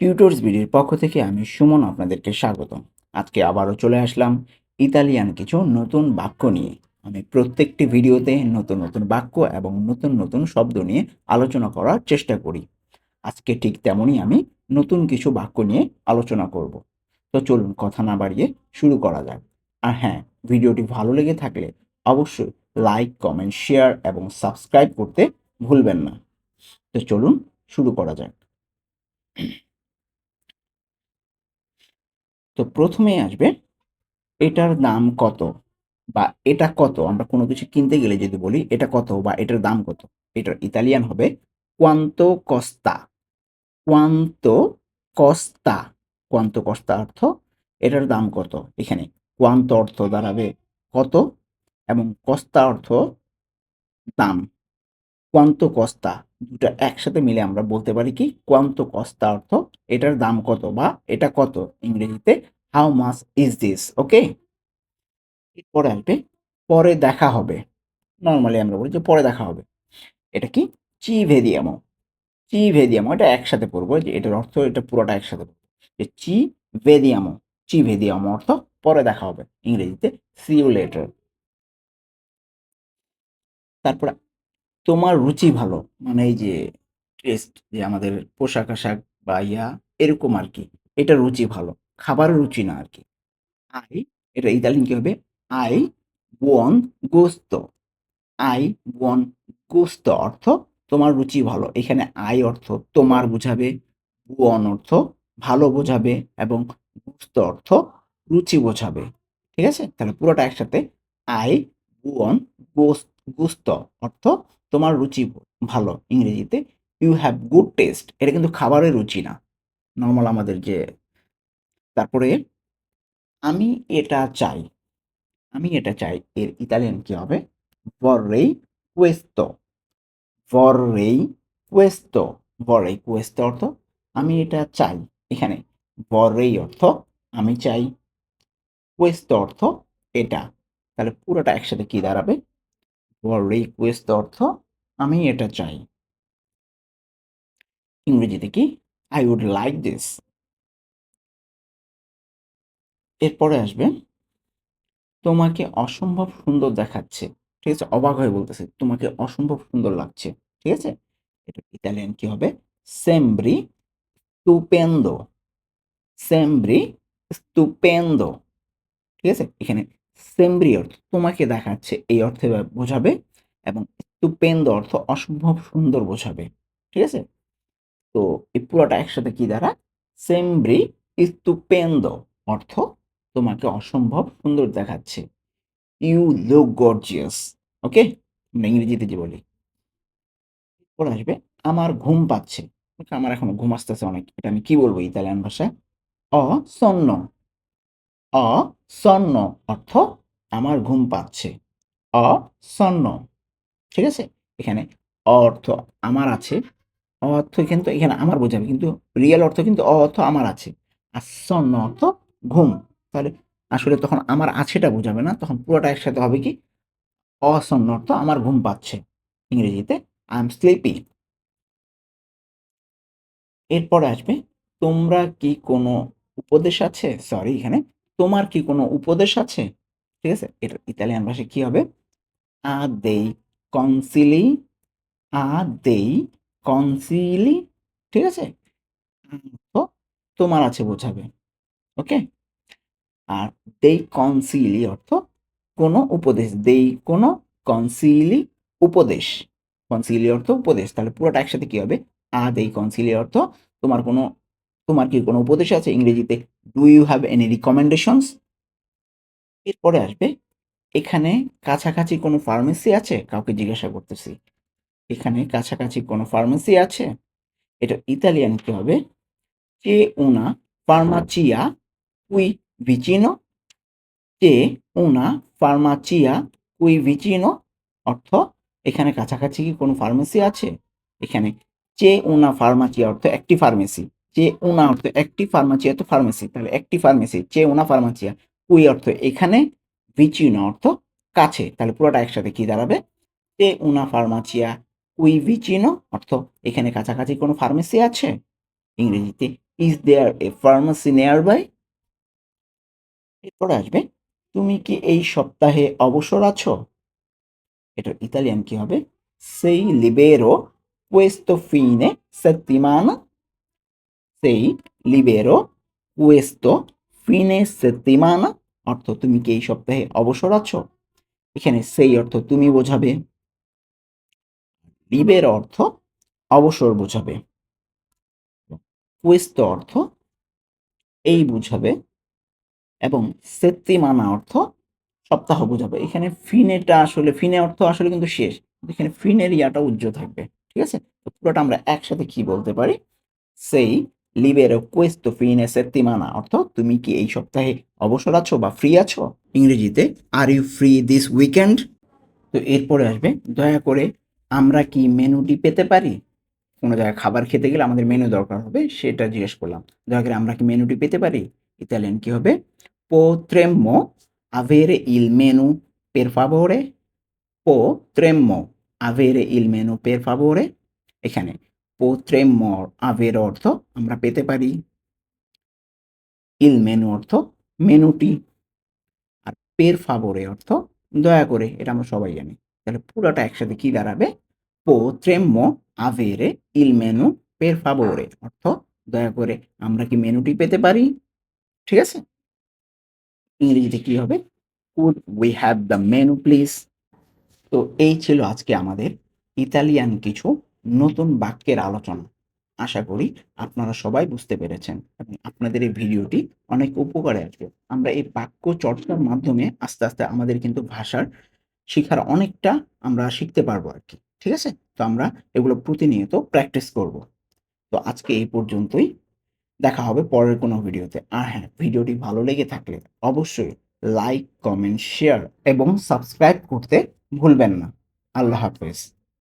Tutors বিডির পক্ষ থেকে আমি সুমন আপনাদেরকে স্বাগতম। আজকে আবারও চলে আসলাম ইতালিয়ান কিছু নতুন বাক্য নিয়ে। আমি প্রত্যেকটি ভিডিওতে নতুন নতুন বাক্য এবং নতুন নতুন শব্দ নিয়ে আলোচনা করার চেষ্টা করি। আজকে ঠিক তেমনই আমি নতুন কিছু বাক্য নিয়ে আলোচনা করব। তো চলুন কথা না বাড়িয়ে শুরু করা যাক। আর হ্যাঁ ভিডিওটি ভালো লেগে থাকলে অবশ্যই লাইক, কমেন্ট, শেয়ার এবং সাবস্ক্রাইব করতে ভুলবেন না। তো চলুন শুরু করা যাক। তো প্রথমে আসবে, এটার দাম কত? বা এটা কত? আমরা কোনো কিছু কিনতে গেলে যদি বলি, এটা কত বা এটার দাম কত? এটার ইতালিয়ান হবে কোয়ান্তো কস্তা কোয়ান্তো কস্তা কোয়ান্তো কস্তা অর্থ, এটার দাম কত? এখানে কোয়ান্ত অর্থ দাঁড়াবে কত? এবং কস্তা অর্থ, দাম। কোয়ান্ত কস্তা দুটো একসাথে মিলে আমরা বলতে পারি কি? কোয়ান্ত কস্তা অর্থ এটার দাম কত বা এটা কত? ইংরেজিতে how much is this okay এরপরে আসবে, পরে দেখা হবে। নর্মালি আমরা বলি যে পরে দেখা হবে। এটা কি? চি ভেদিয়ামো চি ভেদিয়ামো এটা একসাথে পড়ব যে এটার অর্থ, এটা পুরোটা একসাথে পড়ব। যে চি ভেদিয়ামো চি ভেদিয়ামো অর্থ পরে দেখা হবে। ইংরেজিতে সি ইউ লেটার তারপরে তোমার রুচি ভালো মানে এই যে টেস্ট যে আমাদের পোশাক আশাক বা ইয়া, এরকম আর কি এটা রুচি ভালো খাবারের রুচি না আর কি আই এটা ইতালিয়ান কি হবে? আই বুয়ন গোস্ত আই বুয়ন গোস্ত অর্থ তোমার রুচি ভালো। এখানে আই অর্থ তোমার বোঝাবে বুয়ন অর্থ ভালো বোঝাবে এবং গোস্ত অর্থ রুচি বোঝাবে। ঠিক আছে? তাহলে পুরোটা একসাথে আই বুয়ন গোস্ত অর্থ তোমার রুচি ভালো ইংরেজিতে ইউ হ্যাভ গুড টেস্ট এটা কিন্তু খাবারের রুচি না। নর্মাল আমাদের যে, তারপরে আমি এটা চাই। আমি এটা চাই এর ইতালিয়ান কি হবে? Vorrei questo. Vorrei questo. Vorrei questo অর্থ আমি এটা চাই এখানে। Vorrei অর্থ আমি চাই। Questo অর্থ এটা। তাহলে পুরোটা একসাথে কি দাঁড়াবে? Vorrei questo অর্থ আমি এটা চাই। ইংরেজিতে কি? আই উড লাইক দিস এরপরে আসবে, তোমাকে অসম্ভব সুন্দর দেখাচ্ছে। ঠিক আছে? অবাক হয়ে বলতেছে, তোমাকে অসম্ভব সুন্দর লাগছে। ঠিক আছে? এটা ইতালিয়ান কি হবে? সেমব্রি স্টুপেন্দো সেমব্রি স্টুপেন্দো ঠিক আছে? এখানে সেমব্রি অর্থ তোমাকে দেখাচ্ছে, এই অর্থে বোঝাবে এবং স্টুপেন্দো অর্থ অসম্ভব সুন্দর বোঝাবে, ঠিক আছে? তো এই পুরোটা একসাথে কি দ্বারা? সেমব্রি স্টুপেন্দো অর্থ তোমাকে অসম্ভব সুন্দর দেখাচ্ছে। You look gorgeous, okay? আমরা ইংরেজিতে যে বলি। পরে আসবে, আমার ঘুম পাচ্ছে। আমার এখন ঘুম আসতেছে অনেক। এটা আমি কি বলব ইতালিয়ান ভাষায়? অ সন্ন অ সন্ন অর্থ আমার ঘুম পাচ্ছে। অ সন্ন ঠিক আছে? এখানে অর্থ আমার আছে, অর্থ কিন্তু এখানে আমার বোঝাবে, কিন্তু রিয়েল অর্থ কিন্তু অর্থ আমার আছে। আর সন্ন অর্থ ঘুম। তাহলে আসলে তখন আমার আছেটা বোঝাবে না, তখন পুরোটা একসাথে হবে কি? অসন্ন অর্থ আমার ঘুম পাচ্ছে, ইংরেজিতে আই এম স্লিপি এরপরে আসবে, তোমরা কি কোনো উপদেশ আছে? সরি এখানে তোমার কি কোনো উপদেশ আছে? ঠিক আছে? এটা ইতালিয়ান ভাষায় কি হবে? আ দেই কনসিলি, আ দেই কনসিলি, ঠিক আছে? তো তোমার আছে বোঝাবে, ওকে? আর দেই কনসিলি অর্থ কোনো উপদেশ, দেই কোনো কনসিলি উপদেশ। কনসিলি অর্থ উপদেশ, তাহলে পুরোটা একসাথে কি হবে? আ দেই কনসিলি অর্থ তোমার কোনো তোমার কি কোনো উপদেশ আছে? ইংরেজিতে do you have any recommendations এরপরে আসবে, এখানে কাছাকাছি কোনো ফার্মেসি আছে? কাউকে জিজ্ঞাসা করতেছি। এখানে কাছাকাছি কোনো ফার্মেসি আছে? এটা ইতালিয়ান কি হবে? চে উনা ফার্মাচিয়া কুই vicino c'è una farmacia qui vicino. অর্থ, এখানে কাছাকাছি কি কোনো ফার্মেসি আছে? এখানে চে উনা ফার্মাচিয়া অর্থ, একটি ফার্মেসি চে উনা অর্থ একটি ফার্মাচি অর্থ ফার্মেসি তাহলে একটি ফার্মেসি চে উনা ফার্মাচিয়া কুই অর্থ এখানে ভিচিনো অর্থ কাছে, তাহলে পুরোটা একসাথে কি দাঁড়াবে? চে উনা ফার্মাচিয়া কুই ভিচিনো অর্থ এখানে কাছাকাছি কোনো ফার্মেসি আছে? ইংরেজিতে is there a pharmacy nearby এরপরে আসবে, তুমি কি এই সপ্তাহে অবসর আছো? এটার ইতালিয়ান কি হবে? সেই লিবেরো questo fine settimana সেই লিবেরো questo ফিনে settimana, অর্থ তুমি কি এই সপ্তাহে অবসর আছো? এখানে সেই অর্থ তুমি বোঝাবে। লিবের অর্থ অবসর বোঝাবে। questo অর্থ এই বোঝাবে এবং সেত্তিমানা অর্থ সপ্তাহ বোঝাবে। এখানে ফিনেটা আসলে ফিনে অর্থ আসলে কিন্তু শেষ। এখানে ফিনের ইয়াটা উজ্জ্ব থাকবে। ঠিক আছে? তো পুরোটা আমরা একসাথে কি বলতে পারি? সেই লিবেরো কুয়েস্তো ফিনে সেত্তিমানা অর্থ তুমি কি এই সপ্তাহে অবসর আছো বা ফ্রি আছো? ইংরেজিতে are you free this weekend তো এরপরে আসবে, দয়া করে আমরা কি মেনুটি পেতে পারি? কোনো জায়গায় খাবার খেতে গেলে আমাদের মেনু দরকার হবে, সেটা জিজ্ঞেস করলাম। দয়া করে আমরা কি মেনুটি পেতে পারি? ইতালিয়ান কি হবে? Potremmo avere il menù per favore? Potremmo avere il menù per favore? এখানে potremmo avere অর্থ আমরা পেতে পারি। il menù অর্থ মেনুটি। আর পের favore অর্থ দয়া করে, এটা আমরা সবাই জানি। তাহলে পুরোটা একসাথে কি দাঁড়াবে? potremmo avere il menù পের favore অর্থ দয়া করে আমরা কি মেনুটি পেতে পারি? ঠিক আছে? ইংরেজিতে কি হবে? Could we have the menu please তো এই ছিল আজকে আমাদের ইতালিয়ান কিছু নতুন বাক্যের আলোচনা। আশা করি আপনারা সবাই বুঝতে পেরেছেন এবং আপনাদের এই ভিডিওটি অনেক উপকারে আসবে। আমরা এই বাক্য চর্চার মাধ্যমে আস্তে আস্তে আমাদের কিন্তু ভাষার শেখার অনেকটা আমরা শিখতে পারব আর কি, ঠিক আছে? তো আমরা এগুলো প্রতিনিয়ত প্র্যাকটিস করব। তো আজকে এই পর্যন্তই। দেখা হবে পরের কোনো ভিডিওতে। আর হ্যাঁ ভিডিওটি ভালো লেগে থাকলে অবশ্যই লাইক কমেন্ট শেয়ার এবং সাবস্ক্রাইব করতে ভুলবেন না। আল্লাহ হাফেজ।